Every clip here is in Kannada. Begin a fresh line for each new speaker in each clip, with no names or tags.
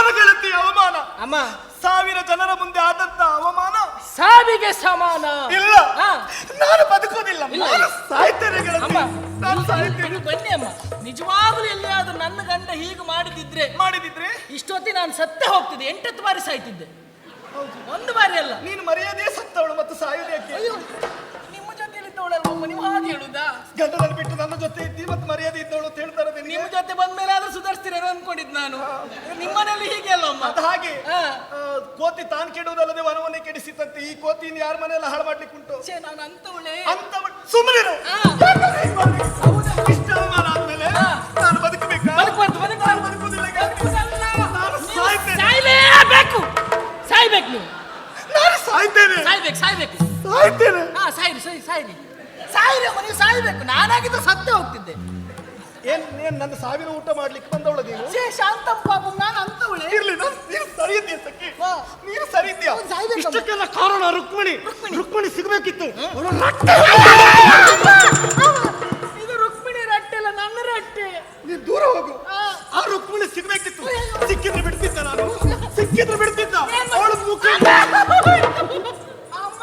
ಅವಮಾನ ಗೆಳತಿ ಅವಮಾನ.
ಅಮ್ಮ.
ಸಾವಿರ ಜನರ ಮುಂದೆ ಆದಂತ ಅವಮಾನ.
ಸಾವಿಗೆ ಸಮಾನ.
ಇಲ್ಲ.
ಹಾ.
ನಾನು ಬದುಕೋದಿಲ್ಲ.
ಇಲ್ಲ.
ನಾನು ಸಾಯ್ತೇನೆ ಗೆಳತಿ.
ಅಮ್ಮ
ನಾನು
ಇಲ್ಲಿ-
ಸಾಯ್ತೇನೆ
ಇಲ್ಲಿ ಬನ್ನಿ ಅಮ್ಮ. ನಿಜವಾಗ್ಲೂ ಎಲ್ಲಿಯಾದ್ರೂ ನನ್ನ ಗಂಡ ಹೀಗೆ ಮಾಡಿದಿದ್ರೆ
ಮಾಡಿದಿದ್ರೆ?
ಇಷ್ಟೊತ್ತಿ ನಾನು ಸತ್ತೇ ಹೋಗ್ತಿದ್ದೆ. ಎಂಟತ್ತು ಬಾರಿ ಸಾಯ್ತಿದ್ದೆ. ಒಂದು ಬಾರಿ ಅಲ್ಲ.
ನೀನು ಮರ್ಯಾದೆ ಸತ್ತವಳು ಮತ್ತು ಸಾಯುವುದು ಯಾಕೆ?
ಅಯ್ಯೋ ನಿಮ್ಮ ಜೊತೆ ನೀವು ಹಾಗೆ ಹೇಳುದಾ?
ಗಂಡದಲ್ಲಿ ಬಿಟ್ಟು ನನ್ನ ಜೊತೆ ಇದ್ದಿ ಮತ್ತು ಮರ್ಯಾದೆ ಇದ್ದವಳು ಅಂತ ಹೇಳ್ತಾರೆ
ನಿಮ್ಮ ಜೊತೆ ಬಂದ್ಮೇಲೆ ಅನ್ಕೊಂಡಿದ್ ನಾನು. ನಿಮ್ಮನೇಲಿ ಹೀಗೆ ಅಲ್ಲ
ಅದು ಹಾಗೆ. ಕೋತಿ ತಾನ್ ಕೆಡುವುದಲ್ಲದೆ ವನವನ್ನೇ ಕೆಡಿಸಿತಂತೆ ಈ ಕೋತಿಯಿಂದ ಯಾರ ಮನೆಯಲ್ಲ ಹಾಳು ಮಾಡ್ಲಿಕ್ಕೆ ಉಂಟು?
ನಾನು
ಅಂತ ಸುಮ್ಮನೆ
ಹಾ.
ಇಷ್ಟ ಅವಮಾನ ಆದ್ಮೇಲೆ. ನಾನು ಬದುಕಬೇಕಾ. ನಾನು ಬದುಕುವುದಿಲ್ಲ
ಸಾಯ್ಲೇಬೇಕು ಸಾಯ್ಬೇಕು ನೀವು.
ನಾನು ಸಾಯ್ತೇನೆ.
ಸಾಯ್ಬೇಕು ಸಾಯ್ಬೇಕು.
ಸಾಯ್ತೇನೆ.
ಹಾ ಸಾಯ್ರಿ ಸಾಯ್ರಿ. ಸಾಯ್ರಿ ಸಾಯ್ರಿ ನೀವು ಸಾಯ್ಬೇಕು. ನಾನಾಗಿದ್ದು ಸತ್ತೇ ಹೋಗ್ತಿದ್ದೆ.
ಏನ್ ಏನ್ ನನ್ನ ಸಾವಿನ ಊಟ ಮಾಡ್ಲಿಕ್ಕೆ ನೀನು ಸರಿ ಇದ್ದೀಯ?
ಅವ್ನು ಸಾಯ್ಬೇಕಮ್ಮ.
ಇಷ್ಟಕ್ಕೆಲ್ಲ ಕಾರಣ ರುಕ್ಮಿಣಿ. ರುಕ್ಮಿಣಿ. ಸಿಗಬೇಕಿತ್ತು. ಅವಳ ರಕ್ತ
ಇದು ರುಕ್ಮಿಣಿ ರಟ್ಟೆ ಅಲ್ಲ ನನ್ನ ರಟ್ಟೆ.
ನೀನ್ ದೂರ ಹೋಗು.
ಆ.
ರುಕ್ಮಿಣಿ ಸಿಗಬೇಕಿತ್ತು. ಸಿಕ್ಕಿದ್ರೆ ಬಿಡ್ತಿದ್ದ ನಾನು. ಸಿಕ್ಕಿದ್ರೆ ಬಿಡ್ತಿದ್ದ. ಅವಳ ಮುಖ.
ಅಮ್ಮ.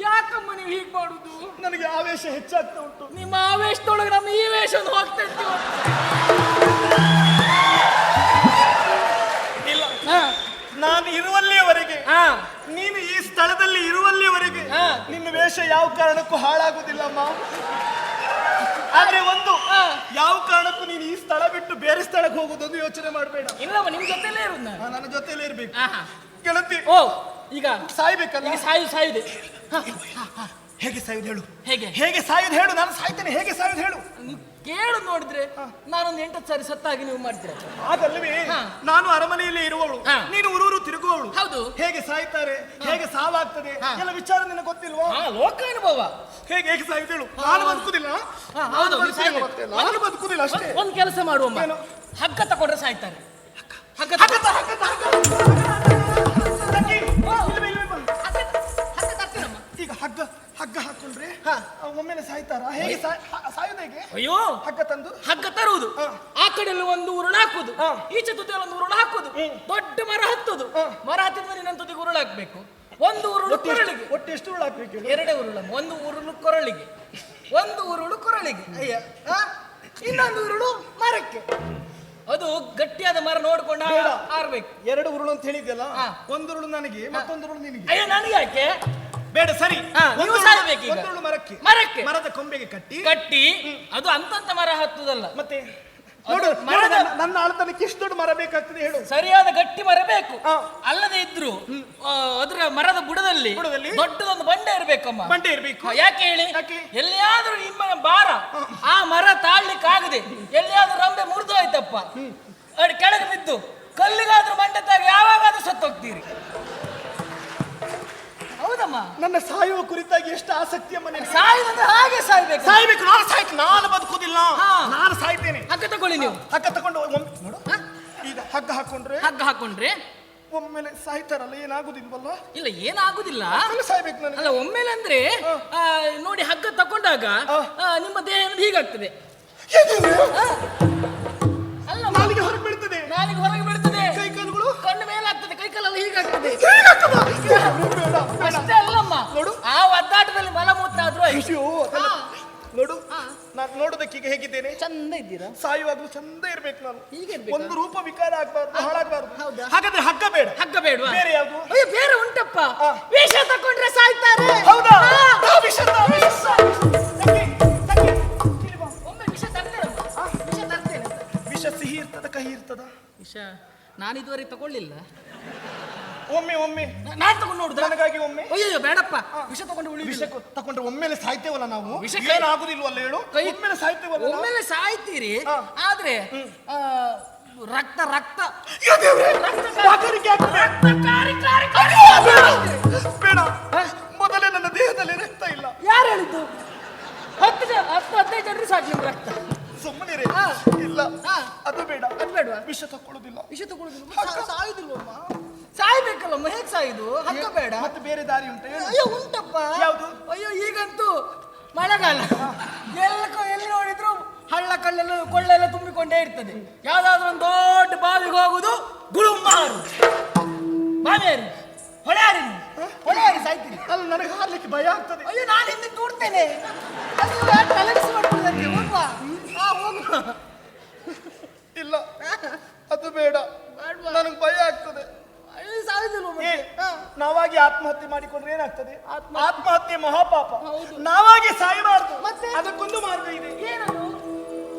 ಯಾಕಮ್ಮ ನೀವು ಹೀಗೆ ಮಾಡುದು?
ನನಗೆ ಆವೇಶ ಹೆಚ್ಚಾಗ್ತಾ ಉಂಟು.
ನಿಮ್ಮ ಆವೇಶದೊಳಗೆ ನಮ್ಮ ಈ ವೇಷ ಹೋಗ್ತಾ ಇರ್ತೀವಿ
ನಾನು ಇರುವಲ್ಲಿಯವರೆಗೆ ನೀನು ಈ ಸ್ಥಳದಲ್ಲಿ ಇರುವಲ್ಲಿಯವರೆಗೆ. ನಿನ್ನ ವೇಷ ಯಾವ ಕಾರಣಕ್ಕೂ ಹಾಳಾಗುದಿಲ್ಲಮ್ಮ ಆದ್ರೆ ಒಂದು. ಯಾವ ಕಾರಣಕ್ಕೂ ನೀನು ಈ ಸ್ಥಳ ಬಿಟ್ಟು ಬೇರೆ ಸ್ಥಳಕ್ಕೆ ಹೋಗುದೊಂದು ಯೋಚನೆ ಮಾಡಬೇಡ.
ಇಲ್ಲಮ್ಮ ನಿಮ್ ಜೊತೆಲೇ ಇರೋದು ನಾನು.
ನನ್ನ ಜೊತೆಲೇ ಇರ್ಬೇಕು. ಗೆಳತಿ
ಓ ಈಗ
ಸಾಯ್ಬೇಕಲ್ಲ?
ಸಾಯು ಸಾಯಿದೆ
ಹೇಗೆ ಸಾಯುದು ಹೇಳು?
ಹೇಗೆ?
ಹೇಗೆ ಸಾಯುದು ಹೇಳು? ನಾನು ಸಾಯ್ತೇನೆ. ಹೇಗೆ ಸಾಯುದು ಹೇಳು?
ಕೇಳು ನೋಡಿದ್ರೆ ನಾನೊಂದು ಎಂಟು ಸಾರಿ ಸತ್ತಾಗಿ ನೀವು
ಮಾಡಿದ್ರೆ
ಅದಲ್ಲವೇ?
ನಾನು ಅರಮನೆಯಲ್ಲಿ ಇರುವವಳು. ನೀನು ಊರೂರು ತಿರುಗುವವಳು.
ಹೌದು.
ಹೇಗೆ ಸಾಯ್ತಾರೆ? ಹೇಗೆ ಸಾವಾಗ್ತದೆ. ಎಲ್ಲ ವಿಚಾರ ನಿನಗೆ ಗೊತ್ತಿಲ್ವಾ?
ಲೋಕ ಅನುಭವ.
ಹೇಗೆ ಹೇಗೆ ಸಾಯ್ತೇಳು? ನಾನು ಬದುಕುದಿಲ್ಲ.
ಹೌದು,
ನಾನು. ಬದುಕುದಿಲ್ಲ, ಅಷ್ಟೇ.
ಒಂದ್ ಕೆಲಸ
ಮಾಡುವ?
ಹಗ್ಗ ತಕೊಂಡ್ರೆ ಸಾಯ್ತಾರೆ. ಹಗ್ಗ. ಹಗ್ಗ. ಹಗ್ಗ
ಈಗ ಹಗ್ಗ. ಹಗ್ಗ ಹಾಕೊಂಡ್ರೆ ಒಮ್ಮೆಲೆ ಸಾಯ್ತಾರ. ಹೇಗೆ ಸಾಯುದು ಹೇಗೆ?
ಅಯ್ಯೋ.
ಹಗ್ಗ ತಂದು?
ಹಗ್ಗ ತರುವುದು. ಆ ಕಡೆಯಲ್ಲಿ ಒಂದು ಉರುಳು ಹಾಕುದು. ಈಚೆ ತುದಿಯಲ್ಲಿ ಒಂದು ಉರುಳು ಹಾಕುದು ದೊಡ್ಡ ಮರ ಹತ್ತುದು. ಮರ ಹತ್ತಿದ ಇನ್ನೊಂದು ತುದಿಗೆ ಉರುಳು ಹಾಕ್ಬೇಕು. ಒಂದು ಉರುಳು ಕೊರಳಿಗೆ.
ಒಟ್ಟು ಎಷ್ಟು ಉರುಳು ಹಾಕ್ಬೇಕು?
ಎರಡೇ ಉರುಳು. ಒಂದು ಉರುಳು ಕೊರಳಿಗೆ. ಒಂದು ಉರುಳು ಕೊರಳಿಗೆ. ಅಯ್ಯ? ಇನ್ನೊಂದು ಉರುಳು ಮರಕ್ಕೆ. ಅದು ಗಟ್ಟಿಯಾದ ಮರ ನೋಡ್ಕೊಂಡು. ಆರ್ಬೇಕು.
ಎರಡು ಉರುಳು ಅಂತ ಹೇಳಿದ್ಯಲ್ಲ. ಒಂದು ಉರುಳು ನನಗೆ ಮತ್ತೊಂದು ಉರುಳು ನಿನಗೆ.
ಅಯ್ಯ ನನಗೆ ಯಾಕೆ
ಬೇಡ ಸರಿ.
ಹಾ, ನೀವು ಸಾಯ್ಬೇಕೀಗ.
ಮರಕ್ಕೆ.
ಮರಕ್ಕೆ.
ಮರದ ಕೊಂಬೆಗೆ ಕಟ್ಟಿ.
ಕಟ್ಟಿ ಅದು ಅಂತಂತ ಮರ ಹತ್ತುದಲ್ಲ.
ಮತ್ತೆ
ಅದು
ನೋಡು ನೋಡು,
ಮರದ-
ನನ್ನ- ನನ್ನ ಆಳ್ತನಕ್ಕೆ ಎಷ್ಟು ದೊಡ್ಡ ಮರ ಬೇಕಾಗ್ತದೆ ಹೇಳು.
ಸರಿಯಾದ ಗಟ್ಟಿ ಮರ ಬೇಕು.
ಹಾ.
ಅಲ್ಲದೆ ಇದ್ರು ಆ, ಅದರ ಮರದ ಬುಡದಲ್ಲಿ
ಬುಡದಲ್ಲಿ?
ದೊಡ್ಡದೊಂದು ಬಂಡೆ ಇರ್ಬೇಕಮ್ಮ.
ಬಂಡೆ ಇರ್ಬೇಕು.
ಹಾ, ಯಾಕೆ ಹೇಳಿ?
ಯಾಕೆ?
ಎಲ್ಲಿಯಾದ್ರೂ ನಿಮ್ಮ ಭಾರ ಆ ಮರ ತಾಳ್ಲಿಕ್ಕೆ ಆಗದೆ ಎಲ್ಲಿಯಾದ್ರೂ ರಂಬೆ ಮುರಿದು ಹೋಯ್ತಪ್ಪ. ಅಡ್ ಕೆಳಗೆ ಬಿದ್ದು ಕಲ್ಲಿಗಾದ್ರೂ ಬಂಡೆ ತಾಗ ಯಾವಾಗಾದ್ರೂ ಸತ್ತೋಗ್ತೀರಿ. ಹೌದಮ್ಮ.
ನನ್ನ ಸಾಯುವ ಕುರಿತಾಗಿ ಎಷ್ಟು ಆಸಕ್ತಿಯಮ್ಮ ನಿನಗೆ?
ಸಾಯುದಂದ್ರೆ ಹಾಗೆ ಸಾಯ್ಬೇಕು.
ಸಾಯ್ಬೇಕು ನಾನು ಸಾಯ್ತು ನಾನು ಬದುಕುದಿಲ್ಲ
ಹಾ.
ನಾನು ಸಾಯ್ತೇನೆ.
ಹಗ್ಗ ತಗೊಳ್ಳಿ ನೀವು.
ಹಗ್ಗ ತಕೊಂಡು ಒಮ್ಮೆ ನೋಡು.
ಹಾ?
ಈಗ ಹಗ್ಗ ಹಾಕೊಂಡ್ರೆ
ಹಗ್ಗ ಹಾಕೊಂಡ್ರೆ?
ಒಮ್ಮೆಲೆ ಸಾಯ್ತಾರಲ್ಲ ಏನಾಗುದಿಲ್ವಲ್ಲ?
ಇಲ್ಲ ಏನಾಗುದಿಲ್ಲ.
ಆಮೇಲೆ ಸಾಯ್ಬೇಕು ನನಗೆ.
ಅಲ್ಲ ಒಮ್ಮೆಲೆ ಅಂದ್ರೆ ಆ, ನೋಡಿ ಹಗ್ಗ ತಕೊಂಡಾಗ
ಆ.
ಆ, ನಿಮ್ಮ ದೇಹ ಏನಾದ್ರು ಹೀಗಾಗ್ತದೆ ಆ? ಅಲ್ಲ
ನಾಲಿಗೆ ಹೊರಗೆ ಬಿಡ್ತದೆ
ನಾಲಿಗೆ ಹೊರಗೆ ಬಿಡ್ತದೆ
ಕೈ ಕಾಲುಗಳು?
ಕಣ್ಣು ಮೇಲಾಗ್ತದೆ ಕೈ ಕಾಲೆಲ್ಲ ಹೀಗಾಗ್ತದೆ.
ಹೀಗಾಗ್ತದ? ಅಯ್ಯೋ, ನೋಡು
ಹಾ.
ನಾನು ನೋಡೋದಕ್ಕೆ ಈಗ ಹೇಗಿದ್ದೇನೆ?
ಚಂದ ಇದ್ದೀರಾ?
ಸಾಯುವಾಗ್ಲೂ ಚಂದ ಇರ್ಬೇಕು ನಾನು.
ಹೀಗೆ ಇರ್ಬೇಕಾ?
ಒಂದು ರೂಪ ವಿಕಾರ ಆಗ್ಬಾರ್ದು ಹಾಳಾಗ್ಬಾರ್ದು.
ಹೌದಾ?
ಹಾಗಾದ್ರೆ ಹಗ್ಗ ಬೇಡ
ಹಗ್ಗ ಬೇಡವಾ
ಬೇರೆ ಯಾವುದು?
ಅಯ್ಯೋ ಬೇರೆ ಉಂಟಪ್ಪ.
ಆ.
ವೇಷ ತಕೊಂಡ್ರೆ ಸಾಯ್ತಾರೆ.
ಹೌದಾ. ಆ, ವಿಷ ತ- ವಿಷ. ತಂಗಿ, ತಂಗಿ, ಇಲ್ಲಿ ಬಾ.
ಒಮ್ಮೆ ವಿಷ ವಿಷ ತರ್ತೇನೆ.
ವಿಷ ಸಿಹಿ ಇರ್ತದ ಕಹಿ ಇರ್ತದ?
ವಿಷ ನಾನು ಇದುವರೆಗೆ ತಗೊಳ್ಳಿಲ್ಲ.
ಒಮ್ಮೆ ಒಮ್ಮೆ.
ನಾನು ತಗೊಂಡು ನೋಡಿದ್ರೆ
ನನಗಾಗಿ ಒಮ್ಮೆ.
ಅಯ್ಯೋ ಬೇಡಪ್ಪ. ವಿಷ ತಗೊಂಡು ಉಳಿ
ವಿಷ ತಗೊಂಡ್ರೆ ಒಮ್ಮೆಲೆ ಸಾಯ್ತೇವಲ್ಲ ನಾವು?
ವಿಷ
ಏನಾಗುದಿಲ್ವಲ್ಲ ಹೇಳು? ಒಮ್ಮೆಲೆ ಸಾಯ್ತೇವಲ್ಲ?
ಒಮ್ಮೆಲೆ ಸಾಯ್ತೀರಿ. ಆದ್ರೆ ರಕ್ತ ರಕ್ತ.
ಬೇಡ, ಬೇಡ. ಮೊದಲೇ ನನ್ನ ದೇಹದಲ್ಲಿ ರಕ್ತ ಇಲ್ಲ.
ಯಾರು ಹೇಳಿದ್ದು? ಹತ್ತು ಜನ ಹತ್ತು ಹದಿನೈದು ಜನರು ಸಾಕು ನಿಮ್ಮ ರಕ್ತ.
ಸುಮ್ಮನಿರೆ
ಹಾ.
ಇಲ್ಲ. ಅದು ಬೇಡ.
ಅದು ಬೇಡವಾ?
ವಿಷ ತಕೊಳ್ಳೋದಿಲ್ಲ
ವಿಷ ತಗೊಳ್ಳುದಿಲ್ಲ ಸಾಯುದಿಲ್ವಮ್ಮ? ಸಾಯ್ಬೇಕಲ್ಲಮ್ಮ ಹೇಗ್ ಸಾಯುದು. ಹಕ್ಕ ಬೇಡ
ಮತ್ತೆ ಬೇರೆ ದಾರಿ ಉಂಟು?
ಅಯ್ಯೋ ಉಂಟಪ್ಪ.
ಯಾವುದು?
ಅಯ್ಯೋ ಈಗಂತೂ ಮಳೆಗಾಲ. ಎಲ್ಲ ಎಲ್ಲಿ ನೋಡಿದ್ರು ಹಳ್ಳ ಕಳ್ಳೆಲ್ಲ ಕೊಳ್ಳೆಲ್ಲ ತುಂಬಿಕೊಂಡೇ ಇರ್ತದೆ. ಯಾವ್ದಾದ್ರು ಒಂದು ದೊಡ್ಡ ಬಾವಿಗೆ ಹೋಗುದು ಗುಳುಮಾರು ಸ್ವಾಮಿಯಾರಿ ಹೊಳೆಯಾರಿ. ಹೊಳೆಯಾರಿ ಸಾಯ್ತೀರಿ?
ಅಲ್ಲ ನನಗೆ ಹಾರ್ಲಿಕ್ಕೆ ಭಯ ಆಗ್ತದೆ.
ಅಯ್ಯೋ ನಾನು ಹಿಂದೆ ದೂಡ್ತೇನೆ ಅದು ಹೋಗುವ. ಹಾ ಹೋಗುವ
ಇಲ್ಲ ಅದು ಬೇಡ ನನಗೆ ಭಯ ಆಗ್ತದೆ
ಅಯ್ಯೋ ಸಾಯುದಿಲ್ವ
ಏ,
ಮತ್ತೆ? ಹಾ.
ನಾವಾಗಿ ಆತ್ಮಹತ್ಯೆ ಮಾಡಿಕೊಂಡ್ರೆ ಏನಾಗ್ತದೆ?
ಆತ್ಮ-
ಆತ್ಮಹತ್ಯೆ ಮಹಾಪಾಪ.
ಹೌದು.
ನಾವಾಗಿ ಸಾಯಬಾರದು. ಅದಕ್ಕೊಂದು ಮಾರ್ಗ ಇದೆ.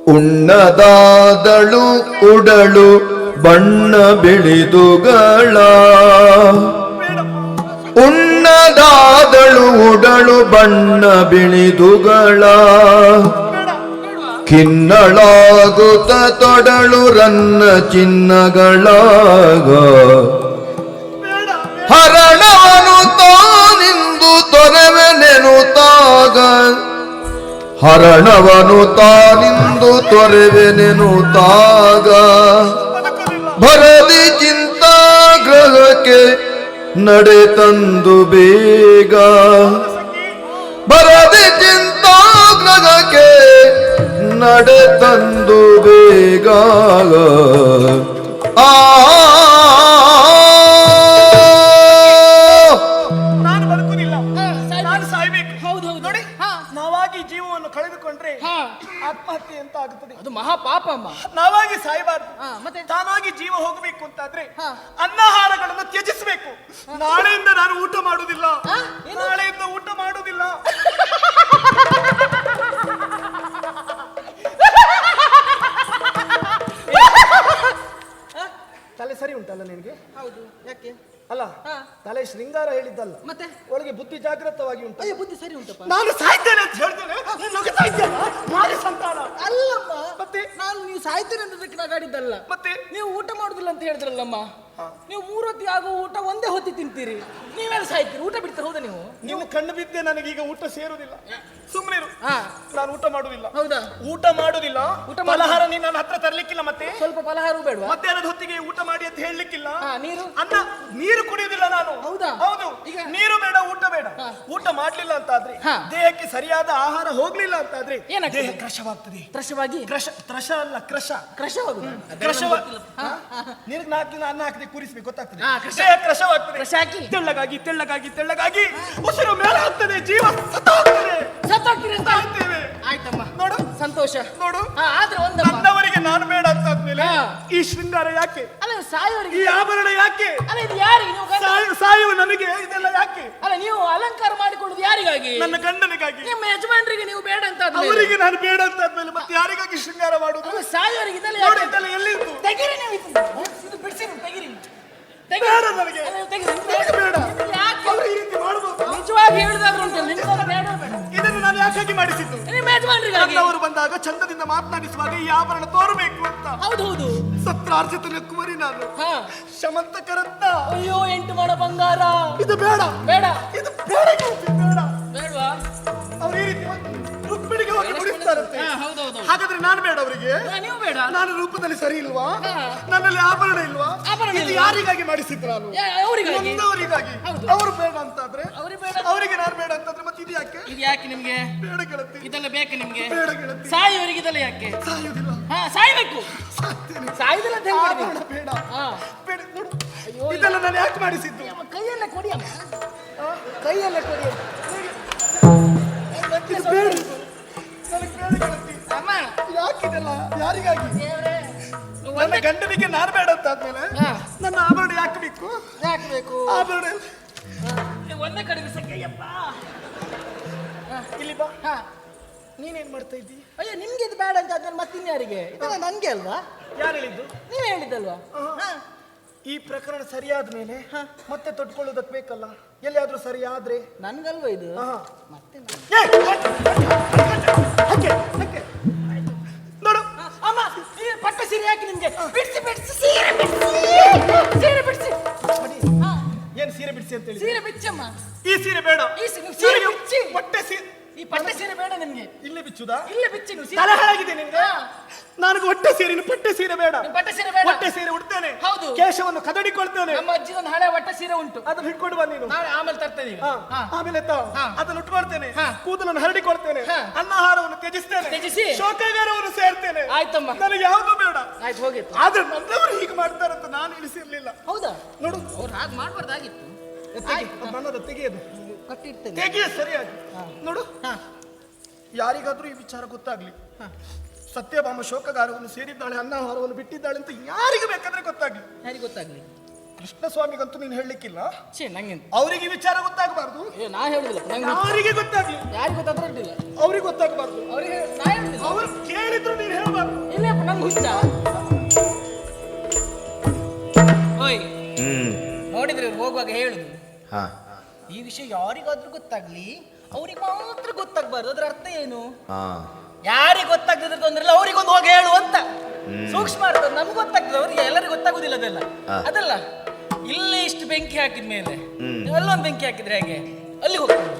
ಉಣ್ಣದಾದಳು ಉಡಳು ಬಣ್ಣ ಬಿಳಿದುಗಳ. ಉಣ್ಣದಾದಳು ಉಡಳು ಬಣ್ಣ ಬಿಳಿದುಗಳ. ಕಿನ್ನಳಾಗುತ್ತ ತೊಡಳು ರನ್ನ ಚಿನ್ನಗಳಾಗ. ಹರಣವನು ತಾನಿಂದು
ತಾಗ.
ಭರದಿ ಚಿಂತಾಗ್ರಹಕ್ಕೆ ನಡೆ ತಂದು ಬೇಗ. ಭರದಿ ಚಿಂತಾಗ್ರಹಕ್ಕೆ ನಡೆ ತಂದು ಬೇಗ.
ಮಹಾಪಾಪ ಅಮ್ಮ
ನಾವಾಗಿ ಸಾಯಬಾರ್ದು.
ಹಾ ಮತ್ತೆ?
ತಾನಾಗಿ ಜೀವ ಹೋಗಬೇಕು ಅಂತಾದ್ರೆ
ಹಾ.
ಅನ್ನಹಾರಗಳನ್ನು ತ್ಯಜಿಸಬೇಕು. ನಾಳೆಯಿಂದ ನಾನು ಊಟ ಮಾಡುವುದಿಲ್ಲ
ಹಾ? ಏನು?
ನಾಳೆಯಿಂದ ಊಟ ಮಾಡುವುದಿಲ್ಲ ತಲೆ ಸರಿ ಉಂಟಲ್ಲ ನಿನಗೆ?
ಹೌದು ಯಾಕೆ?
ಅಲ್ಲ
ಹಾ.
ತಲೆ ಶೃಂಗಾರ ಹೇಳಿದ್ದಲ್ಲ.
ಮತ್ತೆ?
ಒಳಗೆ ಬುದ್ಧಿ ಜಾಗೃತವಾಗಿ ಉಂಟು.
ಅಯ್ಯೋ ಬುದ್ಧಿ ಸರಿ ಉಂಟಪ್ಪ.
ನಾನು ಸಾಯ್ತೇನೆ ಅಂತ ಹೇಳ್ತೇನೆ. ನೀನು ಸಾಯ್ತೇನೆ? ಮಾರಿ ಸಂತಾನ.
ಅಲ್ಲಮ್ಮ
ಮತ್ತೆ?
ನಾನು ನೀವು ಸಾಯ್ತೇನೆ ಅನ್ನೋದಕ್ಕೆ ನಗಾಡಿದ್ದಲ್ಲ
ಮತ್ತೆ?
ನೀವು ಊಟ ಮಾಡುದಿಲ್ಲ ಅಂತ ಹೇಳಿದ್ರಲ್ಲಮ್ಮ. ನೀವು ಮೂರೊತ್ತಿ ಆಗುವ ಆಗೋ ಊಟ ಒಂದೇ ಹೊತ್ತಿ ತಿಂತೀರಿ. ನೀವೆಲ್ಲ ಸಾಯ್ತೀರಿ? ಊಟ ಬಿಡ್ತೀರ? ಹೌದಾ ನೀವು?
ನೀವು ಕಣ್ಣು ಬಿದ್ದೆ ನನಗೀಗ ಊಟ ಸೇರುವುದಿಲ್ಲ. ಸುಮ್ಮನೆ
ಹಾ.
ನಾನು ಊಟ ಮಾಡುದಿಲ್ಲ
ಹೌದಾ?
ಊಟ ಮಾಡುದಿಲ್ಲ
ಊಟ
ಫಲಹಾರ ನೀನು ನನ್ನ ಹತ್ರ ತರ್ಲಿಕ್ಕಿಲ್ಲ ಮತ್ತೆ?
ಸ್ವಲ್ಪ ಮಲಹಾರ ಬೇಡ ಮತ್ತೆ
ಮಧ್ಯಾಹ್ನದ ಹೊತ್ತಿಗೆ ಊಟ ಮಾಡಿ ಅಂತ ಹೇಳಲಿಕ್ಕಿಲ್ಲ.
ಹಾ ನೀರು?
ಅನ್ನ ನೀರು ಕುಡಿಯುವುದಿಲ್ಲ ನಾನು.
ಹೌದಾ?
ಹೌದು.
ಈಗ-
ನೀರು ಬೇಡ ಊಟ ಬೇಡ.
ಹಾ.
ಊಟ ಮಾಡ್ಲಿಲ್ಲ ಅಂತಾದ್ರೆ
ಹಾ.
ದೇಹಕ್ಕೆ ಸರಿಯಾದ ಆಹಾರ ಹೋಗ್ಲಿಲ್ಲ ಅಂತಾದ್ರೆ
ಏನಾಗ್ತದೆ?
ದೇಹ ಕ್ರಶವಾಗ್ತದೆ.
ತ್ರಶವಾಗಿ
ಕ್ರಶ ಕ್ರಶ ಅಲ್ಲ ಕ್ರಶ.
ಕ್ರಶವಾಗುದು
ಕ್ರಶವ ನಿನಗೆ ನಾಲ್ಕು ದಿನ ಅನ್ನ ಹಾಕಿದ್ರೆ ಕುರಿಸ್ಬೇಕು ಗೊತ್ತಾಗ್ತದೆ.
ಹಾ, ಕ್ರಶ.
ದೇಹ ಕ್ರಶವಾಗ್ತದೆ.
ಕ್ರಶ ಹಾಕಿ
ತೆಳ್ಳಗಾಗಿ ತೆಳ್ಳಗಾಗಿ ತೆಳ್ಳಗಾಗಿ ಉಸಿರು ಮೇಲೆ ಆಗ್ತದೆ ಜೀವ ಸತ್ತ ಹೋಗ್ತದೆ
ಸತ್ತೋಗ್ತೀರಿ ಅಂತ. ಆಯ್ತಮ್ಮ.
ನೋಡು.
ಸಂತೋಷ.
ನೋಡು.
ಹಾ ಆದ್ರೆ ಒಂದಮ್ಮ.
ನನ್ನವರಿಗೆ ನಾನು ಬೇಡ ಅಂತಾದ್ಮೇಲೆ
ಹಾ.
ಈ ಶೃಂಗಾರ ಯಾಕೆ?
ಅಲ್ಲ
ಈ
ಸಾಯೋರಿಗೆ
ಆಭರಣ ಯಾಕೆ?
ಅಲ್ಲ ಇದು ಯಾರಿಗೆ? ನೀವು ಗಂಡ-
ಸಾಯು ಸಾಯುವ ನನಗೆ ಇದೆಲ್ಲ ಯಾಕೆ?
ಅಲ್ಲ ನೀವು ಅಲಂಕಾರ ಮಾಡಿಕೊಳ್ಳುದು ಯಾರಿಗಾಗಿ?
ನನ್ನ ಗಂಡನಿಗಾಗಿ.
ನಿಮ್ಮ ಯಜಮಾನರಿಗೆ ನೀವು ಬೇಡ ಅಂತ ಆದ್ಮೇಲೆ.
ಅವರಿಗೆ ನಾನು ಬೇಡ ಅಂತಾದ್ಮೇಲೆ ಮತ್ತೆ ಯಾರಿಗಾಗಿ ಶೃಂಗಾರ ಮಾಡುದು
ಅಲ್ಲ, ಸಾಯೋರಿಗೆ ಇದೆಲ್ಲ
ನೋಡಿ
ಯಾಕೆ?
ಇದೆಲ್ಲ ಎಲ್ಲಿಂದು
ತೆಗೀರಿ ನೀವು ಇದನ್ನ. ಇದು ಬಿಡಿಸಿ ನೀವು ತೆಗೀರಿ ತೆಗೀರಿ.
ಬೇಡ ನನಗೆ. ನನಗೆ. ಬೇಡ
ಯಾಕೆ
ಅವರು ಈ ರೀತಿ ಮಾಡಬಹುದು
ನಿಜವಾಗಿ ಹೇಳುದಾದ್ರು ಉಂಟು. ನಿಮ್ಗೆ ಬೇಡ ಬೇಡ.
ಇದನ್ನು ನಾನು ಯಾಕಾಗಿ ಮಾಡಿಸಿದ್ದು?
ನಿಮ್ಮ ಯಜಮಾನ್ರಿಗಾಗಿ.
ಅವರು ಬಂದಾಗ ಚಂದದಿಂದ ಮಾತನಾಡಿಸುವಾಗ ಈ ಆಭರಣ ತೋರಬೇಕು ಅಂತ.
ಹೌದು ಹೌದು.
ಸತ್ರಾರ್ಜಿತನ ಕುವರಿ ನಾನು.
ಹಾ.
ಶಮಂತಕರತ್ನ
ಅಯ್ಯೋ ಎಂಟು ಮಾಡ ಬಂಗಾರ.
ಇದು ಬೇಡ.
ಬೇಡ.
ಇದು ಬೇಡ ಬೇಡ.
ಬೇಡವಾ?
ಅವ್ರು ಈ ರೀತಿ ರುಕ್ಮಿಣಿಗೆ ಹೋಗಿ
ಹೌದೌದು.
ಹಾಗಾದ್ರೆ ನಾನು ಬೇಡ ಅವರಿಗೆ.
ನೀವು ಬೇಡ.
ನಾನು ರೂಪದಲ್ಲಿ ಸರಿ ಇಲ್ವಾ? ನನ್ನಲ್ಲಿ ಆಭರಣ ಇಲ್ವಾ?
ಆಭರಣ
ಇದು ಯಾರಿಗಾಗಿ ಮಾಡಿಸಿದ್ರು
ಅವರಿಗಾಗಿ? ಹೌದು.
ಅವರು ಬೇಡ ಅಂತಾದ್ರೆ?
ಅವ್ರಿಗೆ
ನಾನು ಬೇಡ ಅಂತಂದ್ರೆ ಮತ್ತೆ ಇದು ಯಾಕೆ?
ಇದು ಯಾಕೆ ನಿಮ್ಗೆ?
ಬೇಡ ಗೆಳತಿ.
ಇದೆಲ್ಲ ಬೇಕು ನಿಮ್ಗೆ?
ಬೇಡ ಗೆಳತಿ.
ಸಾಯುವವರಿಗೆ ಇದೆಲ್ಲ ಯಾಕೆ?
ಸಾಯುವುದಿಲ್ಲ.
ಹಾ ಸಾಯ್ಬೇಕು.
ಸಾಯ್ತೇನೆ.
ಸಾಯುದಿಲ್ಲ ಅಂತ ಹೇಳ್ಬೇಡಿ
ಬೇಡ. ಬೇಡ ನೋಡು. ಇದೆಲ್ಲ ನಾನು ಯಾಕೆ ಮಾಡಿಸಿದ್ದು?
ಕೈಯೆಲ್ಲ ಕೊಡಿ ಕೈಯೆಲ್ಲ ಕೊಡಿ.
ಬೇಡ.
ಅಮ್ಮ
ಯಾಕಿದೆಲ್ಲ ಯಾರಿಗಾಗಿ ನನ್ನ
ಒಂದೇ
ಗಂಡನಿಗೆ ನಾನು ಬೇಡ ಅಂತ ಆದ್ಮೇಲೆ
ಹಾ.
ನನ್ನ ಆಭರಣ ಯಾಕೆ ಬೇಕು
ಹಾಕ್ಬೇಕು
ಆಭರಣ
ನೀವು ಒಂದೇ ಕಡೆ ಬಿಸಕ್ಕಯ್ಯಪ್ಪ
ಇಲ್ಲಿ ಬಾ.
ಹಾ.
ನೀನೇನ್ ಮಾಡ್ತಾ ಇದ್ದಿ?
ಅಯ್ಯೋ ನಿಮ್ಗೆ ಇದು ಬೇಡ ಅಂತ ಆದ್ಮೇಲೆ ಮತ್ತಿನ್ಯಾರಿಗೆ? ಇದೆಲ್ಲ ನನ್ಗೆ ಅಲ್ವಾ?
ಯಾರು ಹೇಳಿದ್ದು?
ನೀವೇ ಹೇಳಿದ್ದಲ್ವಾ? ಹಾ.
ಈ ಪ್ರಕರಣ ಸರಿಯಾದ ಮೇಲೆ ಮತ್ತೆ ತೊಟ್ಕೊಳ್ಳೋದಕ್ಕೆ ಬೇಕಲ್ಲ? ಎಲ್ಲಿಯಾದ್ರೂ ಸರಿ ಆದ್ರೆ?
ನನ್ಗಲ್ವಾ ಇದು. ಮತ್ತೆ.
ನೋಡು.
ಅಮ್ಮ ಈ ಪಟ್ಟ ಸೀರೆ ಯಾಕೆ ನಿಮ್ಗೆ? ಬಿಡಿಸಿ ಬಿಡಿಸಿ ಸೀರೆ ಬಿಡಿಸಿ. ಸೀರೆ ಬಿಡಿಸಿ. ಹಾ.
ಏನ್ ಸೀರೆ ಬಿಡಿಸಿ ಅಂತ ಹೇಳಿ
ಸೀರೆ ಬಿಚ್ಚಮ್ಮ.
ಈ ಸೀರೆ ಬೇಡ.
ಈ ಸೀರೆ- ಬಿಚ್ಚಿ.
ಹೊಟ್ಟೆ
ಪಟ್ಟ ಸೀರೆ ಬೇಡ ನಿಮ್ಗೆ
ಇಲ್ಲಿ ಬಿಚ್ಚುದಾ?
ಇಲ್ಲೇ ಬಿಚ್ಚಿ ನೀವು ಸೀರೆ.
ಹಾಳಾಗಿದೆ ನಿನ್ಗೆ? ಹೊಟ್ಟೆ ಸೀರೆ ಪಟ್ಟೆ ಸೀರೆ ಬೇಡ.
ನಿಮ್ ಪಟ್ಟೆ ಸೀರೆ ಬೇಡ.
ಹೊಟ್ಟೆ ಸೀರೆ ಉಡ್ತೇನೆ.
ಹೌದು.
ಕೇಶವನ್ನು ಕದಡಿಕೊಳ್ತೇನೆ.
ನಮ್ಮ ಅಜ್ಜಿದೊಂದು ಹಳೆ ಒಟ್ಟ ಸೀರೆ ಉಂಟು.
ಅದನ್ನ ಹಿಡ್ಕೊಂಡು ಬನ್ನಿ ನೀನು.
ನಾಳೆ ಆಮೇಲೆ ತರ್ತೇನೆ ಈಗ.
ಹಾ,
ಹಾ.
ಆಮೇಲೆ ತ
ಅದನ್ನ
ಅದನ್ನು ಉಟ್ಕೊಳ್ತೇನೆ.
ಹಾ.
ಕೂದಲನ್ನು ಹರಡಿಕೊಳ್ತೇನೆ.
ಹಾ.
ಅನ್ನಹಾರವನ್ನು ತ್ಯಜಿಸ್ತೇನೆ.
ತ್ಯಜಿಸಿ?
ಶೋಕಾಗಾರವನ್ನು ಸೇರ್ತೇನೆ.
ಆಯ್ತಮ್ಮ.
ನನಗೆ ಯಾವುದು ಬೇಡ.
ಆಯ್ತು ಹೋಗಿತ್ತು
ಆದ್ರೆ ನನ್ನವರು ಹೀಗೆ ಮಾಡ್ತಾರಂತ ನಾನು ಇಳಿಸಿರ್ಲಿಲ್ಲ
ಹೌದಾ?
ನೋಡು.
ಅವ್ರು ಹಾಗೆ ಮಾಡ್ಬಾರ್ದಾಗಿತ್ತು.
ತೆಗಿ, ಅದು ನನ್ನದು ತೆಗೆಯದು.
ಕಟ್ಟಿರ್ತೇನೆ
ತೆಗೆಯ ಸರಿಯಾಗಿ. ನೋಡು.
ಹಾ.
ಯಾರಿಗಾದ್ರೂ ಈ ವಿಚಾರ ಗೊತ್ತಾಗ್ಲಿ. ಸತ್ಯಭಾಮ ಶೋಕಗಾರವನ್ನು ಸೇರಿದ್ದಾಳೆ ಅನ್ನಾಹಾರವನ್ನು ಬಿಟ್ಟಿದ್ದಾಳೆ ಅಂತ ಯಾರಿಗೆ ಬೇಕಾದ್ರೆ ಗೊತ್ತಾಗ್ಲಿ.
ಯಾರಿಗೆ ಗೊತ್ತಾಗ್ಲಿ?
ಕೃಷ್ಣ ಸ್ವಾಮಿಗಂತೂ ನೀನು ಹೇಳಲಿಕ್ಕಿಲ್ಲ.
ಛೇ ನಂಗೆ
ಅವರಿಗೆ ಈ ವಿಚಾರ ಗೊತ್ತಾಗಬಾರ್ದು.
ಏ ನಾ ಹೇಳುದಿಲ್ಲ. ನಂಗೆ
ಯಾರಿಗೆ ಗೊತ್ತಾಗ್ಲಿ?
ಯಾರಿಗೆ ಗೊತ್ತಾದ್ರೂ ಅಡ್ಡಿಲ್ಲ
ಅವ್ರಿಗೆ ಗೊತ್ತಾಗಬಾರ್ದು.
ಅವರಿಗೆ ನಾ ಹೇಳುದಿಲ್ಲ.
ಅವ್ರು ಕೇಳಿದ್ರು ನೀನು ಹೇಳಬಾರ್ದು.
ಇಲ್ಲಪ್ಪ ನಂಗೆ ಹುಚ್ಚ. ಓಯ್.
ಹ್ಮ್.
ನೋಡಿದ್ರೆ ಹೋಗುವಾಗ ಹೇಳುದು.
ಹಾ.
ಈ ವಿಷಯ ಯಾರಿಗಾದ್ರೂ ಗೊತ್ತಾಗ್ಲಿ ಅವ್ರಿಗೆ ಮಾತ್ರ ಗೊತ್ತಾಗ್ಬಾರ್ದು. ಅದ್ರ ಅರ್ಥ ಏನು?
ಹಾ.
ಯಾರಿಗೆ ಗೊತ್ತಾಗ್ತದೆ ತೊಂದ್ರೆ ಇಲ್ಲ ಅವ್ರಿಗೊಂದು ಹೋಗಿ ಹೇಳು ಅಂತ. ಸೂಕ್ಷ್ಮ ಅರ್ಥ ನಮ್ಗೆ ಗೊತ್ತಾಗ್ತದೆ ಅವ್ರಿಗೆ ಎಲ್ಲರಿಗೂ ಗೊತ್ತಾಗುದಿಲ್ಲ ಅದೆಲ್ಲ.
ಹಾ.
ಅದಲ್ಲ ಇಲ್ಲಿ ಇಷ್ಟು ಬೆಂಕಿ ಹಾಕಿದ ಮೇಲೆ
ಹ್ಮ್.
ಅಲ್ಲೊಂದು ಬೆಂಕಿ ಹಾಕಿದ್ರೆ ಹೇಗೆ? ಅಲ್ಲಿ
ಹೋಗ್ತದೆ